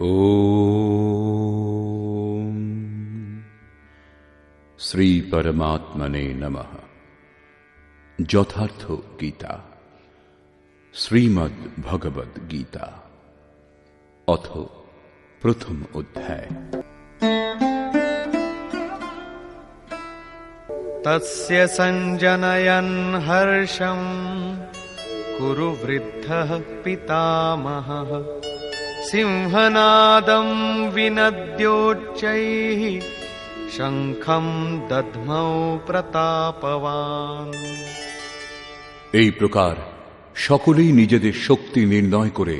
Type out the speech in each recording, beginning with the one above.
ॐ শ্রীপরমাত্মনে নমঃ যথার্থ গীতা শ্রীমদ্ ভগবদ গীতা অথ প্রথম অধ্যায় तस्य सञ्जनयन् हर्षम् कुरु वृद्धः पितामहः सिंहनादम् विनद्योच्चैः शङ्खम् दध्मौ प्रतापवान् এই প্রকার সকলেই নিজেদের শক্তি নির্ণয় করে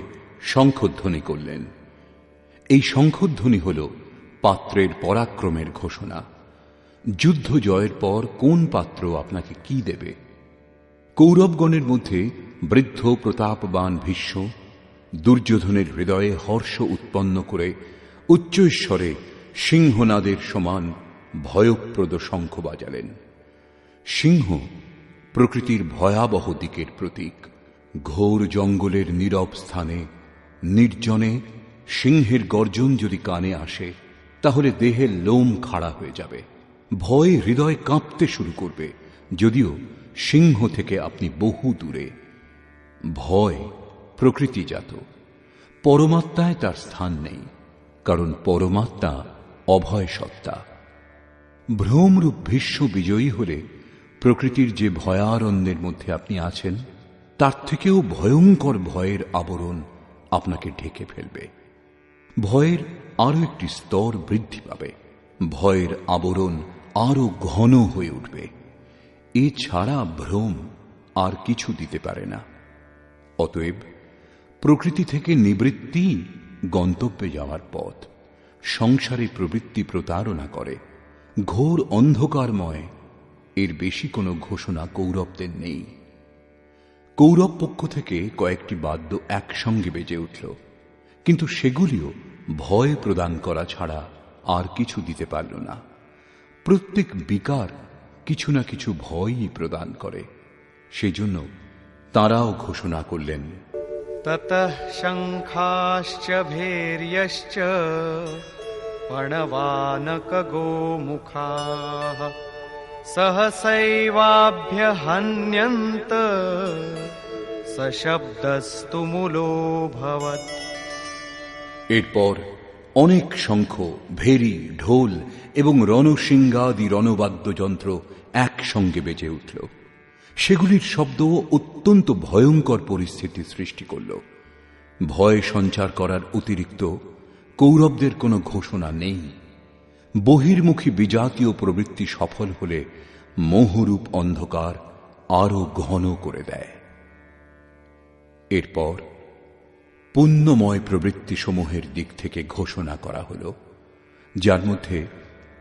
শঙ্খধ্বনি করলেন এই শঙ্খধ্বনি হল পাত্রের পরাক্রমের ঘোষণা যুদ্ধ জয়ের পর কোন পাত্র আপনাকে কি দেবে কৌরবগণের মধ্যে বৃদ্ধ প্রতাপবান ভীষ্ম দুর্যোধনের হৃদয়ে হর্ষ উৎপন্ন করে উচ্চৈশ্বরে সিংহনাদের সমান ভয়প্রদ শঙ্খ বাজালেন। সিংহ প্রকৃতির ভয়াবহ দিকের প্রতীক। ঘোর জঙ্গলের নীরব স্থানে নির্জনে সিংহের গর্জন যদি কানে আসে, তাহলে দেহের লোম খাড়া হয়ে যাবে। ভয়ে হৃদয় কাঁপতে শুরু করবে। যদিও সিংহ থেকে আপনি বহু দূরে। ভয় প্রকৃতিজাত। পরমাত্মায় তার স্থান নেই, কারণ পরমাত্মা অভয় সত্তা ভ্রমরূপ ভীষ্ম বিজয়ী হলে প্রকৃতির যে ভয়ারণ্যের মধ্যে আপনি আছেন, তার থেকেও ভয়ঙ্কর ভয়ের আবরণ আপনাকে ঢেকে ফেলবে। ভয়ের আরও একটি স্তর বৃদ্ধি পাবে, ভয়ের আবরণ আরও ঘন হয়ে উঠবে। এছাড়া ভ্রম আর কিছু দিতে পারে না। অতএব প্রকৃতি থেকে নিবৃত্তি গন্তব্যে যাওয়ার পথ। সংসারে প্রবৃত্তি প্রতারণা করে। ঘোর অন্ধকারময়। এর বেশি কোনো ঘোষণা কৌরবদের নেই। কৌরব পক্ষ থেকে কয়েকটি বাদ্য একসঙ্গে বেজে উঠল। কিন্তু সেগুলিও ভয় প্রদান করা ছাড়া আর কিছু দিতে পারল না। প্রত্যেক বিকার কিছু না কিছু ভয়ই প্রদান করে। সেজন্য তারাও ঘোষণা করলেন ततः शङ्खाश्च भैर्यश्च पणवानकगोमुखाः सहसैवाभ्यहन्यन्त सशब्दस्तु मुलोऽभवत् এরপর অনেক শঙ্খ ভেরি ঢোল এবং রণসিংহাদি রণবাদ্যযন্ত্র একসঙ্গে বেজে উঠল সেগুলির শব্দ অত্যন্ত ভয়ঙ্কর পরিস্থিতি সৃষ্টি করল। ভয় সঞ্চার করার অতিরিক্ত কৌরবদের কোনো ঘোষণা নেই। বহির্মুখী বিজাতীয় প্রবৃত্তি সফল হলে মোহরূপ অন্ধকার আরও ঘন করে দেয়। এরপর পুণ্যময় প্রবৃত্তিসমূহের দিক থেকে ঘোষণা করা হল, যার মধ্যে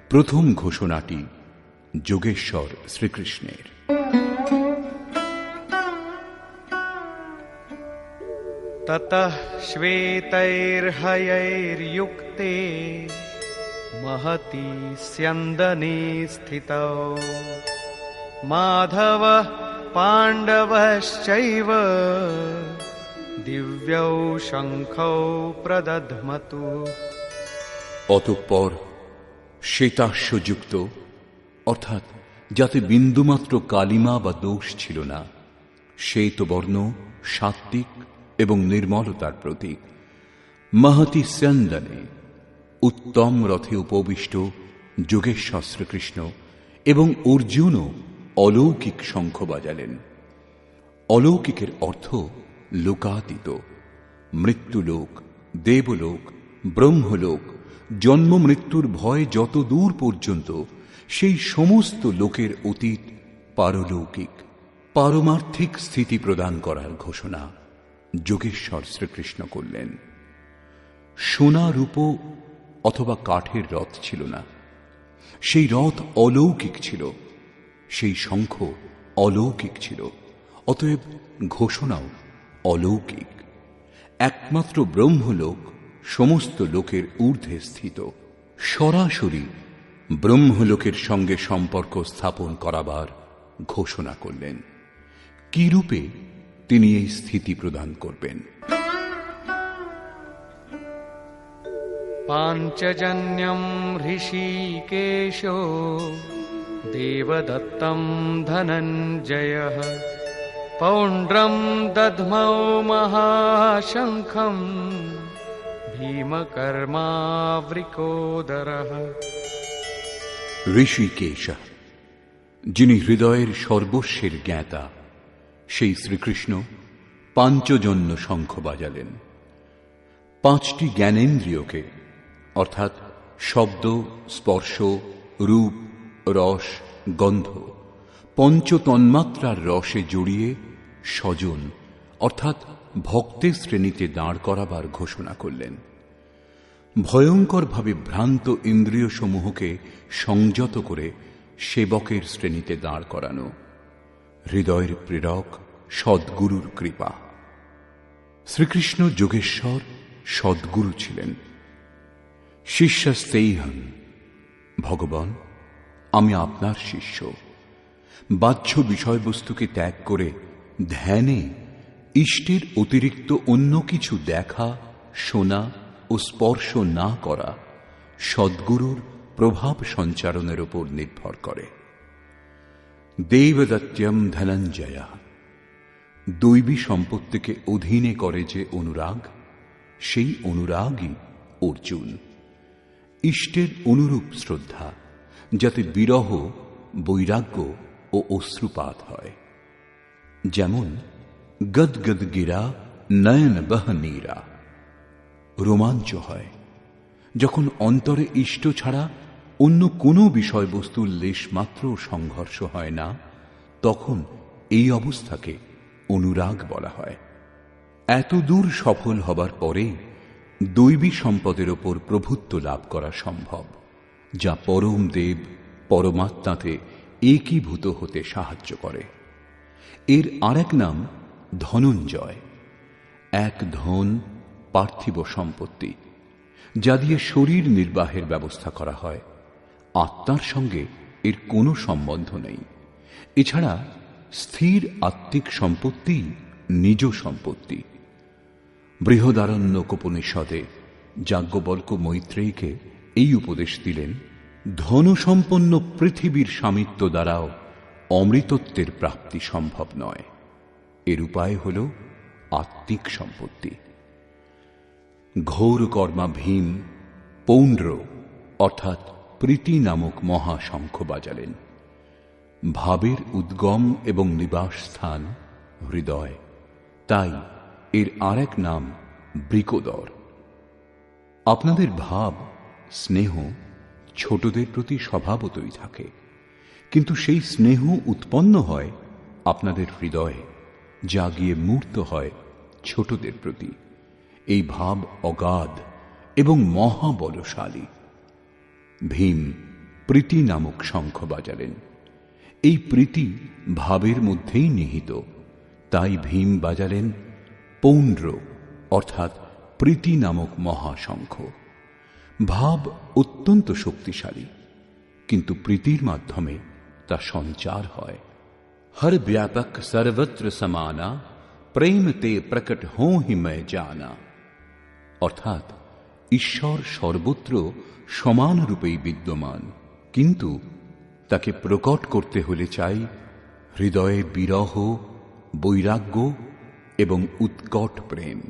প্রথম ঘোষণাটি যোগেশ্বর শ্রীকৃষ্ণের। ततः श्वेतैर्हयैर्युक्ते महती स्यन्दने स्थितौ माधवः पाण्डवश्चैव दिव्यौ शङ्खौ प्रदध्मतु অতঃপর শ্বেতাস্যযুক্ত অর্থাৎ যাতে বিন্দুমাত্র কালিমা বা দোষ ছিল না শ্বেতবর্ণ সাত্বিক এবং নির্মলতার প্রতীক। মাহাতি স্যন্দনে উত্তম রথে উপবিষ্ট যোগেশ্বর শ্রীকৃষ্ণ এবং অর্জুনও অলৌকিক শঙ্খ বাজালেন। অলৌকিকের অর্থ লোকাতীত। মৃত্যুলোক, দেবলোক, ব্রহ্মলোক, জন্ম মৃত্যুর ভয় যত দূর পর্যন্ত, সেই সমস্ত লোকের অতীত পারলৌকিক, পারমার্থিক স্থিতি প্রদান করার ঘোষণা। যোগেশ্বর শ্রীকৃষ্ণ করলেন। সোনা রূপ অথবা কাঠের রথ ছিল না। সেই রথ অলৌকিক ছিল, সেই শঙ্খ অলৌকিক ছিল, অতএব ঘোষণাও অলৌকিক। একমাত্র ব্রহ্মলোক, সমস্ত লোকের ঊর্ধ্বে স্থিত। সরাসরি ব্রহ্মলোকের সঙ্গে সম্পর্ক স্থাপন করাবার ঘোষণা করলেন। কি রূপে তিনি এই স্থিতি প্রদান করবেন। পাঞ্চজন্যম ঋষিকেশ দেবদত্তম ধনঞ্জয় পৌণ্ড্রম দধ্মৌ মহাশঙ্খম ভীমকর্মাবৃকোদর। ঋষিকেশ যিনি হৃদয়ের সর্বস্বের জ্ঞাতা সেই শ্রীকৃষ্ণ পাঞ্চজন্য শঙ্খ বাজালেন। পাঁচটি জ্ঞানেন্দ্রিয়কে, অর্থাৎ শব্দ, স্পর্শ, রূপ, রস, গন্ধ, পঞ্চতন্মাত্রার রসে জড়িয়ে স্বজন, অর্থাৎ ভক্তের শ্রেণীতে দাঁড় করাবার ঘোষণা করলেন। ভয়ঙ্করভাবে ভ্রান্ত ইন্দ্রিয় সমূহকে সংযত করে সেবকের শ্রেণীতে দাঁড় করানো। হৃদয়ের প্রেরক সদ্গুরুর কৃপা। শ্রীকৃষ্ণ যোগেশ্বর সদ্গুরু ছিলেন। শিষ্যস্তেইহন ভগবান, আমি আপনার শিষ্য। বাহ্য বিষয়বস্তুকে ত্যাগ করে ধ্যানে ইষ্টের অতিরিক্ত অন্য কিছু দেখা, শোনা ও স্পর্শ না করা সদ্গুরুর প্রভাব সঞ্চারণের উপর নির্ভর করে। দেবদত্যম ধনঞ্জয়া। দৈবী সম্পত্তিকে অধীনে করে যে অনুরাগ, সেই অনুরাগই অর্জুন। ইষ্টের অনুরূপ শ্রদ্ধা, যাতে বিরহ, বৈরাগ্য ও অশ্রুপাত হয়। যেমন গদগদ গিরা, নয়ন বহ নীরা। রোমাঞ্চ হয়, যখন অন্তরে ইষ্ট ছাড়া অন্য কোনো বিষয়বস্তুর লেশমাত্র সংঘর্ষ হয় না, তখন এই অবস্থাকে অনুরাগ বলা হয়। এত দূর সফল হবার পরে দৈবী সম্পদের ওপর প্রভুত্ব লাভ করা সম্ভব, যা পরম দেব পরমাত্মাতে একীভূত হতে সাহায্য করে। এর আরেক নাম ধনঞ্জয়। এক ধন পার্থিব সম্পত্তি, যা দিয়ে শরীর নির্বাহের ব্যবস্থা করা হয়। আত্মার সঙ্গে এর কোনো সম্বন্ধ নেই। এছাড়া স্থির আত্মিক সম্পত্তি নিজ সম্পত্তি। বৃহদারণ্য উপনিষদে যাজ্ঞবল্ক মৈত্রেয়ীকে এই উপদেশ দিলেন, ধনসম্পন্ন পৃথিবীর স্বামিত্ব দ্বারাও অমৃতত্বের প্রাপ্তি সম্ভব নয়। এর উপায় হল আত্মিক সম্পত্তি। ঘোর কর্মা ভীম পৌণ্ড্র অর্থাৎ প্রীতি নামক মহাশঙ্খ বাজালেন। ভাবের উদ্গম এবং নিবাস স্থান, হৃদয়, তাই এর আরেক নাম বৃকোদর। আপনাদের ভাব, স্নেহ ছোটদের প্রতি স্বভাবতই থাকে, কিন্তু সেই স্নেহ উৎপন্ন হয় আপনাদের হৃদয়ে যা গিয়ে মূর্ত হয় ছোটদের প্রতি। এই ভাব অগাধ এবং মহাবলশালী। ভীম প্রীতি নামক শঙ্খ বাজালেন। এই প্রীতি ভাবের মধ্যেই নিহিত। তাই ভীম বাজালেন পৌণ্ড্র অর্থাৎ প্রীতি নামক মহাশঙ্খ। ভাব অত্যন্ত শক্তিশালী, কিন্তু প্রীতির মাধ্যমে তা সঞ্চার হয়। হর ব্যাপক সর্বত্র সমানা, প্রেম তে প্রকট হো হি ময় জানা। অর্থাৎ ঈশ্বর সর্বত্র সমানরূপেই বিদ্যমান। কিন্তু তাকে প্রকট করতে হলে চাই হৃদয়ে বিরহ, বৈরাগ্য এবং উৎকট প্রেম।